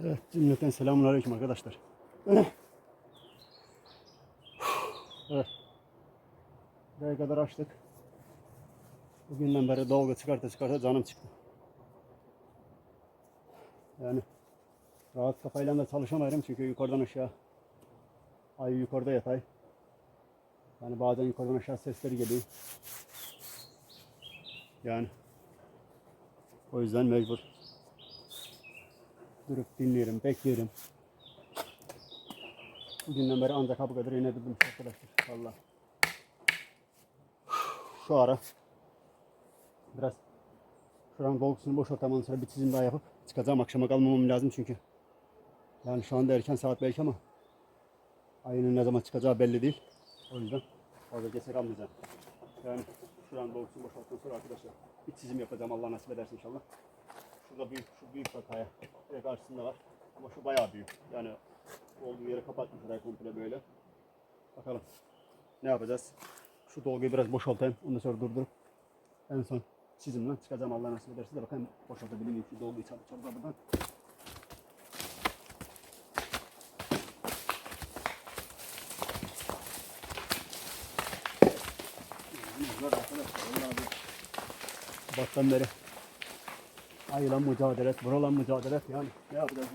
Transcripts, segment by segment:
Evet, cümleten selamun aleyküm arkadaşlar. Evet. Buraya kadar açtık. Bugünden beri dalga çıkarta çıkarta canım çıktı. Yani rahat kafayla da çalışamıyorum çünkü yukarıdan aşağı ay yukarıda yatay. Yani bazen yukarıdan aşağı sesleri geliyor. Yani o yüzden mecbur durup dinliyorum, bekliyorum. Bugünden beri ancak bu kadar inebildim arkadaşlar. Valla. Şu ara biraz şuranın dolgusunu boşaltmam ondan sonra bir çizim daha yapıp çıkacağım. Akşama kalmamam lazım çünkü. Yani şu anda erken saat belki ama ayının ne zaman çıkacağı belli değil. O yüzden fazla keser almayacağım. Yani şuranın dolgusunu boşalttıktan sonra arkadaşlar bir çizim yapacağım Allah nasip ederse inşallah. Şurada büyük, şu büyük kaya. Direkt karşısında var. Ama şu bayağı büyük. Yani olduğu yeri kapatmış orayı komple böyle. Bakalım. Ne yapacağız? Şu dolguyu biraz boşaltayım. Ondan sonra durdurup en son çizimden çıkacağım Allah nasip ederse de bakayım boşaltabilir miyim şu dolguyu çabuk çabuk buradan. Sabahtan beri ayıla mücadele burala mücadele yani ne yapacağız.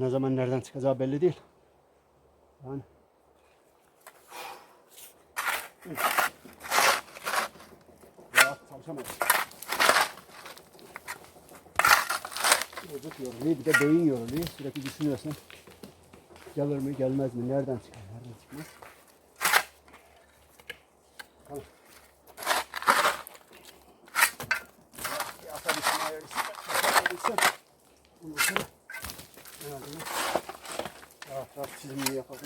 Ne zaman nereden çıkacağı belli değil. Yani rahat çalışamayız. Vücut yoruluyor, bir de beyin yoruluyor. Sürekli düşünüyorsun. Gelir mi, gelmez mi, nereden çıkar, nereden çıkmaz. Tamam. Bir atabilsin, ayarlasın, atabilsin. Ondan sonra herhalde rahat rahat çizimini yapalım.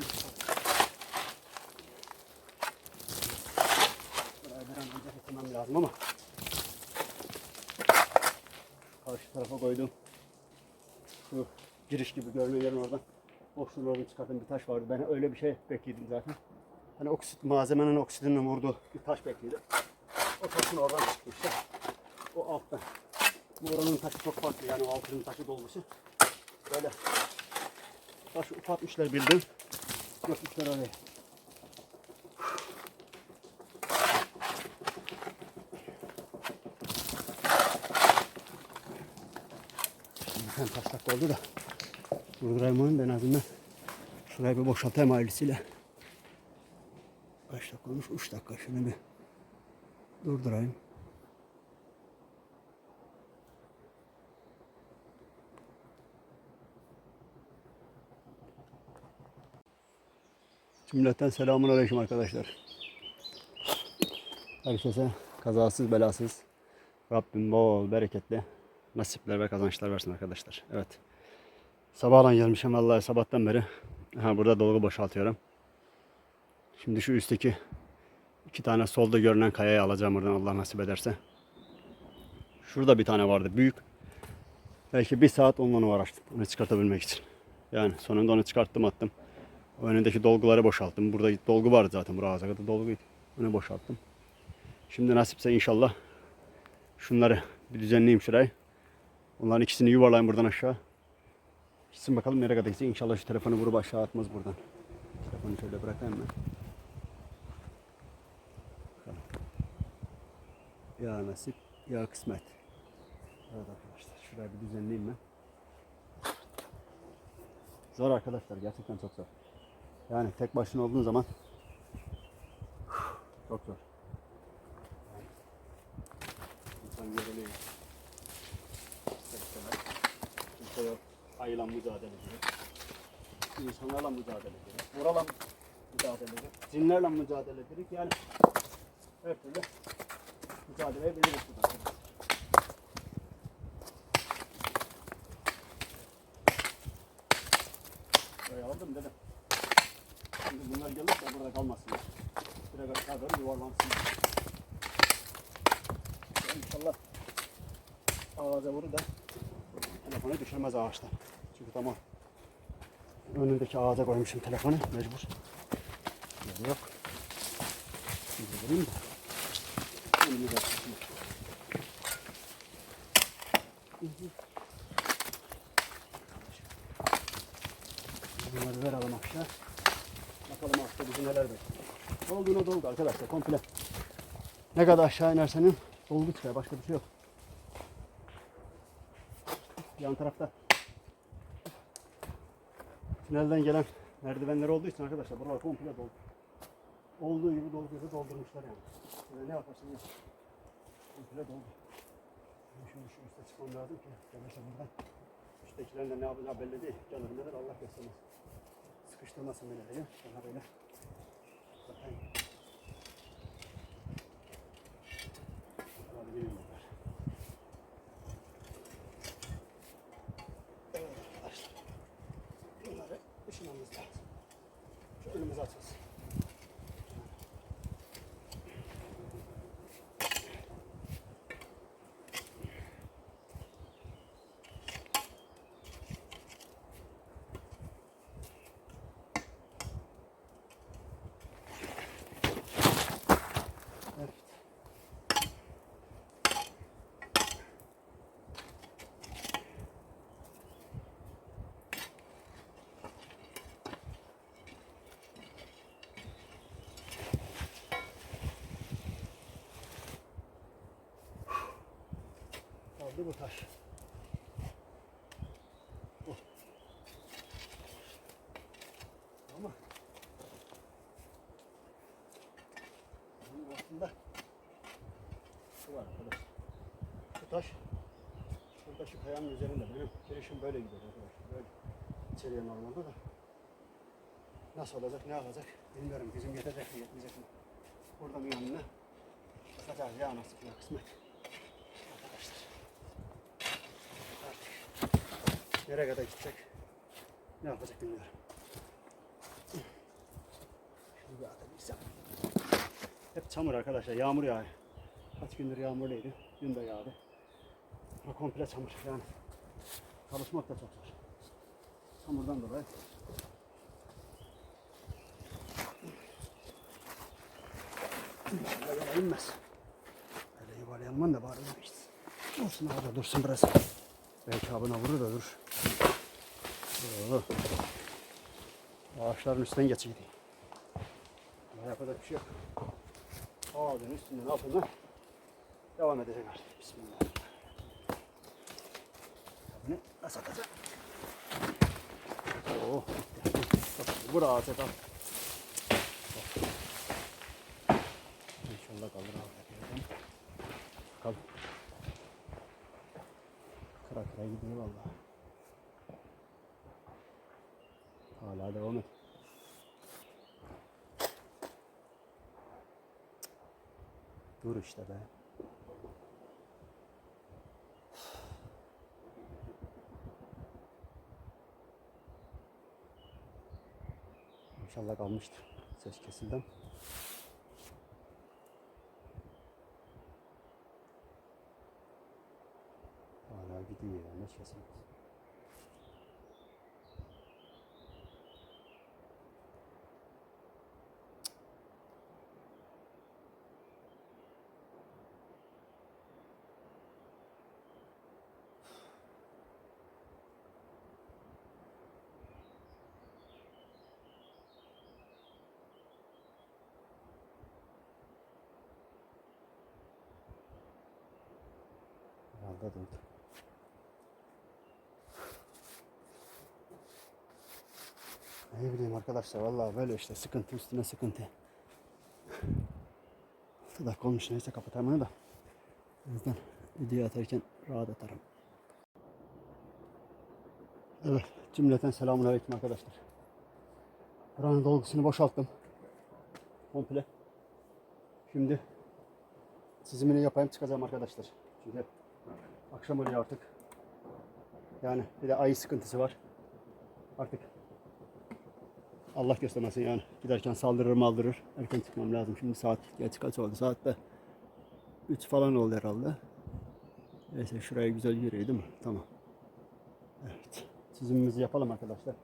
Buraya bir an önce bitirmem lazım ama karşı tarafa koydum. Şu giriş gibi görme yerin oradan boşluğunu oradan çıkartan bir taş vardı. Ben öyle bir şey bekliyordum zaten. Hani oksit malzemenin oksidinin vurduğu bir taş bekliyordum. O taşın oradan çıktı işte. O alttan. Bu oranın taşı çok farklı yani o altının taşı dolgusu. Böyle taşı ufaltmışlar bildim. Götmüşler oraya. Şimdi sen taşlak oldu da durdurayım onu ben azından şurayı bir boşaltayım ailesiyle. Kaç dakika olmuş? 3 dakika. Şunu bir durdurayım. Cümleten selamun aleyküm arkadaşlar. Herkese kazasız belasız Rabbim bol bereketli nasipler ve kazançlar versin arkadaşlar. Evet. Sabahlan gelmişim vallahi sabahtan beri. Ha burada dolgu boşaltıyorum. Şimdi şu üstteki iki tane solda görünen kayayı alacağım buradan Allah nasip ederse. Şurada bir tane vardı büyük. Belki bir saat onunla uğraştım onu çıkartabilmek için. Yani sonunda onu çıkarttım attım. Önündeki dolguları boşalttım. Burada dolgu vardı zaten. Buraya kadar dolguydu. Onu boşalttım. Şimdi nasipse inşallah şunları bir düzenleyeyim şurayı. Onların ikisini yuvarlayayım buradan aşağı. Gitsin bakalım nereye kadar gitsin. İnşallah şu telefonu vurup aşağı atmaz buradan. Telefonu şöyle bırakayım ben. Ya nasip ya kısmet. Evet arkadaşlar şurayı bir düzenleyeyim ben. Zor arkadaşlar gerçekten çok zor. Yani tek başına olduğun zaman çok zor. İnsan yoruluyor. Yok. Ayılan mücadele ediyor. İnsanlarla mücadele ediyor. Vurala mücadele ediyor. Cinlerle mücadele ediyor. Yani her türlü mücadele edebiliriz burada. Buraya aldım dedim. Şimdi bunlar gelirse kenarda kalmasın. Direkt aşağı doğru yuvarlansın. İnşallah ağaca vurur da telefonu düşürmez ağaçtan. Çünkü tamam önündeki ağaca koymuşum telefonu mecbur. Yolu yok. Şimdi vurayım da. Önümü de. Bunları verelim aşağı. Bakalım aşağı bizi neler bekliyor. Dolduğuna doldu arkadaşlar komple. Ne kadar aşağı inersen in, dolgu çıkıyor. Başka bir şey yok. Yan tarafta tünelden gelen merdivenler olduğu için arkadaşlar buralar komple doldu. Olduğu gibi dolguyu doldurmuşlar yani. Böyle ne yaparsın yap. Komple doldu. Şimdi şu üste çıkmam lazım ki gelirse buradan. Üsttekilerin de ne yapacağı belli değil. Canım neler Allah göstermez. Sıkıştırmasın beni de ya. Sana böyle. Bakayım. Kaldı bu taş. Bu. Ama bunun aslında şu var arkadaş. Şu taş burada şu kayanın üzerinde benim girişim böyle gidiyor arkadaşlar. Böyle içeriye normalde da. Nasıl olacak, ne olacak bilmiyorum. Bizim yetecek mi, yetmeyecek mi? Buradan yanına bakacağız ya nasip ya kısmet. Arkadaşlar. Artık nereye kadar gidecek, ne yapacak bilmiyorum. Şunu bir atabilsem. Hep çamur arkadaşlar, yağmur yağıyor. Kaç gündür yağmurluydu, dün de yağdı. Bura komple çamur yani. Çalışmak da çok zor. Çamurdan dolayı. Yola inmez. Öyle yuvarlayanman da bari işte. Dursun orada dursun biraz. Belki vurur da dur. Oo. Ağaçların üstünden geçeydi. Ama yapacak bir şey yok. Ağacın üstünden altından devam edecek artık. Bismillah. Bunu nasıl atacak? Oo. Vur ağaca kal. İnşallah kalır abi. Kıra gidiyor vallahi. Hala devam et. Dur işte be. İnşallah kalmıştır. Ses kesildi. ama. Hala gidiyor ya. Ne Ne bileyim arkadaşlar vallahi böyle işte sıkıntı üstüne sıkıntı. 6 dakika olmuş neyse kapatayım bunu da. O yüzden video atarken rahat atarım. Evet cümleten selamun aleyküm arkadaşlar. Buranın dolgusunu boşalttım. Komple. Şimdi çizimini yapayım çıkacağım arkadaşlar. Çünkü akşam oluyor artık. Yani bir de ayı sıkıntısı var. Artık Allah göstermesin yani. Giderken saldırır maldırır. Erken çıkmam lazım. Şimdi saat geç kaç oldu? Saat de 3 falan oldu herhalde. Neyse şuraya güzel yürüyor değil mi? Tamam. Evet. Çizimimizi yapalım arkadaşlar.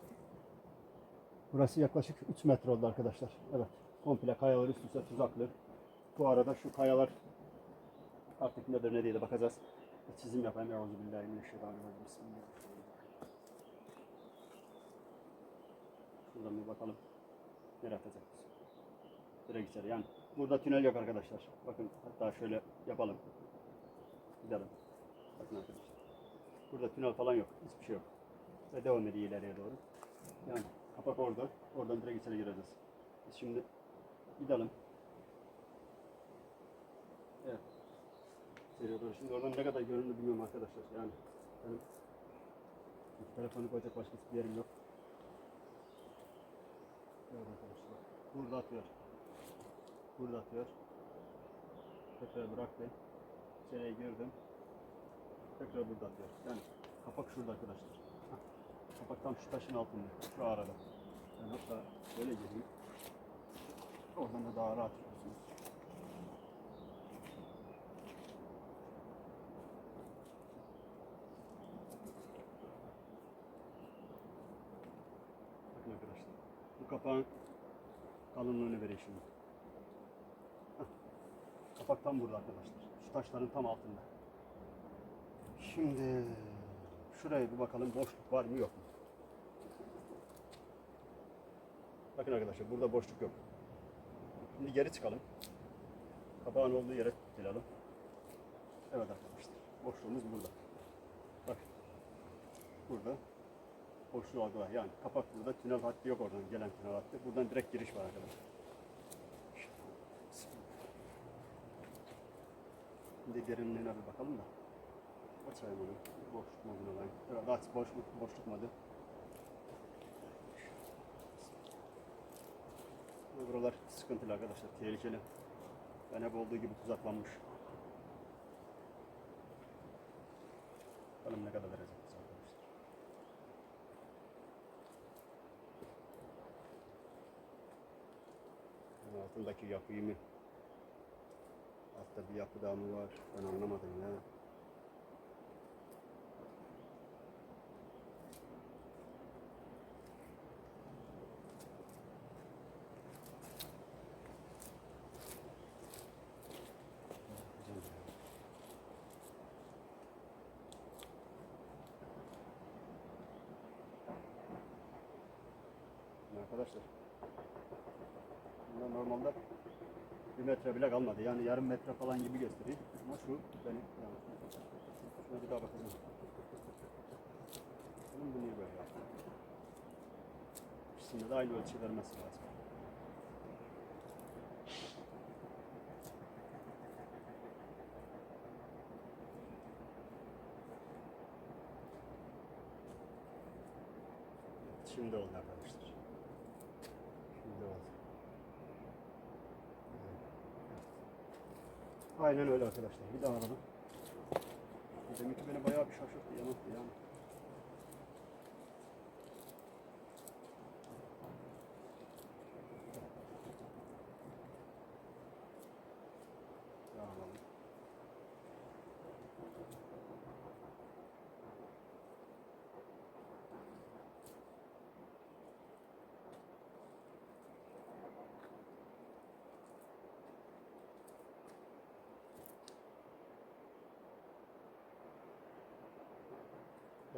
Burası yaklaşık 3 metre oldu arkadaşlar. Evet. Komple kayalar üst üste tuzaklı. Bu arada şu kayalar artık nedir ne değil bakacağız. Çizim yapayım. Euzubillahimineşşeytanirracim. Bismillahirrahmanirrahim. Şuradan bir bakalım. Nereye atacağız? Direkt içeri. Yani burada tünel yok arkadaşlar. Bakın hatta şöyle yapalım. Gidelim. Bakın arkadaşlar. Burada tünel falan yok. Hiçbir şey yok. Ve devam ediyor ileriye doğru. Yani kapak orada. Oradan direkt içeri gireceğiz. Biz şimdi gidelim. Evet. İçeriye doğru. Şimdi oradan ne kadar görünür bilmiyorum arkadaşlar. Yani benim telefonu koyacak başka hiçbir yerim yok. Evet arkadaşlar. Burada atıyor. Burada atıyor. Tekrar bıraktı. İçeriye girdim. Tekrar burada atıyor. Yani kapak şurada arkadaşlar. Kapak tam şu taşın altında. Şu arada. Ben hatta böyle geleyim. Oradan da daha rahat görürsünüz. Bakın arkadaşlar. Bu kapağın şimdi. Hah. Kapak tam burada arkadaşlar. Şu taşların tam altında. Şimdi şuraya bir bakalım boşluk var mı yok mu? Bakın arkadaşlar burada boşluk yok. Şimdi geri çıkalım. Kapağın olduğu yere gelelim. Evet arkadaşlar. Boşluğumuz burada. Bak. Burada boşluğu algı var. Yani kapak burada. Tünel hattı yok oradan gelen tünel hattı. Buradan direkt giriş var arkadaşlar. Şimdi derinliğine bir bakalım da. Açayım onu. Boşluk moduna alayım. Evet aç boşluk modu. Ve Buralar sıkıntılı arkadaşlar. Tehlikeli. Ben hep olduğu gibi tuzaklanmış. Bakalım ne kadar verecek arkadaşlar. Yani altındaki yapıyı mı? Altta bir yapı daha mı var? Ben anlamadım ya. Arkadaşlar normalde bir metre bile kalmadı. Yani yarım metre falan gibi gösteriyor. Ama şu beni yani, şuna bir daha bakacağım. Bunun bu niye böyle yaptı? İkisinde de aynı ölçü vermesi lazım. Şimdi oldu arkadaşlar. Şimdi oldu. Aynen öyle arkadaşlar. Bir daha araba. Demek ki beni bayağı bir şaşırttı, yanılttı yani. Devam alalım.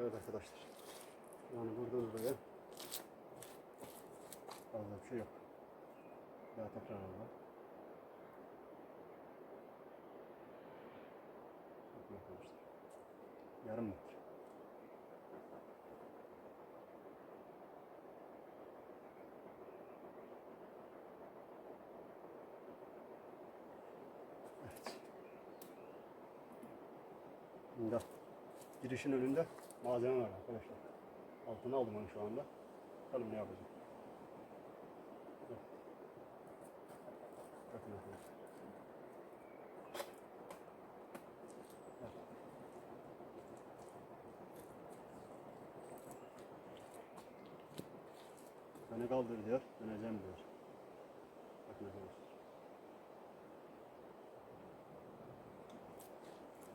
Evet arkadaşlar. Yani buradan buraya fazla bir şey yok. Daha tekrar alalım. Yarım metre. Evet. Şimdi girişin önünde malzeme var arkadaşlar. Altına aldım onu şu anda. Bakalım ne yapacağım. Evet. Bakın arkadaşlar. Beni kaldır diyor. Döneceğim diyor. Bakın arkadaşlar.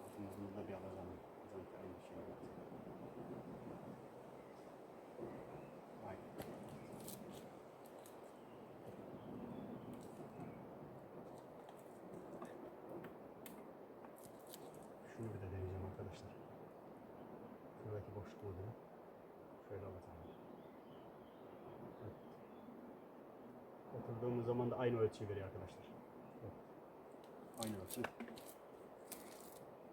Bakın bunu da bir alacağım. Sanki aynı şey. Aynen. Şunu bir de deneyeceğim arkadaşlar. Şuradaki boşluk oluyor. Şöyle alacağım. Evet. Oturduğumuz zaman da aynı ölçüyü veriyor arkadaşlar. Aynı ölçü.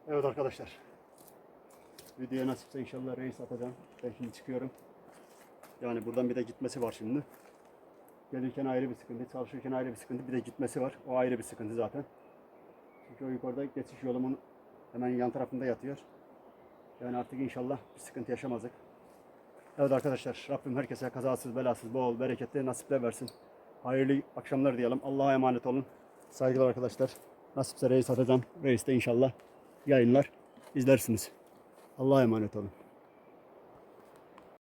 Evet arkadaşlar. Videoya nasipse inşallah reis atacağım. Ben şimdi çıkıyorum. Yani buradan bir de gitmesi var şimdi. Gelirken ayrı bir sıkıntı, çalışırken ayrı bir sıkıntı, bir de gitmesi var. O ayrı bir sıkıntı zaten. Çünkü o yukarıda geçiş yolumun hemen yan tarafında yatıyor. Yani artık inşallah bir sıkıntı yaşamazdık. Evet arkadaşlar Rabbim herkese kazasız belasız bol bereketli nasipler versin. Hayırlı akşamlar diyelim. Allah'a emanet olun. Saygılar arkadaşlar. Nasipse reis atacağım. Reis de inşallah yayınlar izlersiniz. Allah'a emanet olun.